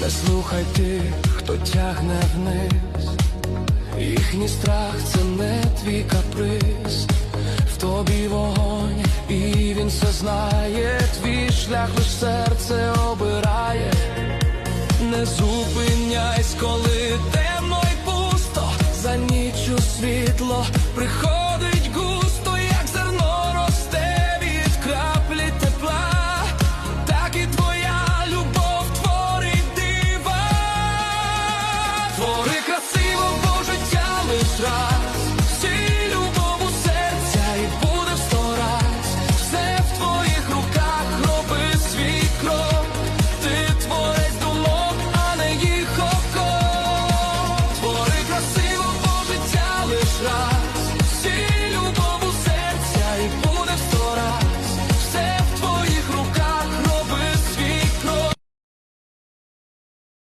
Не слухай тих, хто тягне вниз, їхній страх це не твій каприз, в тобі вогонь, і він все знає, твій шлях лиш серце обирає, не зупиняйсь, коли темно й пусто, за ніччю світло приходить.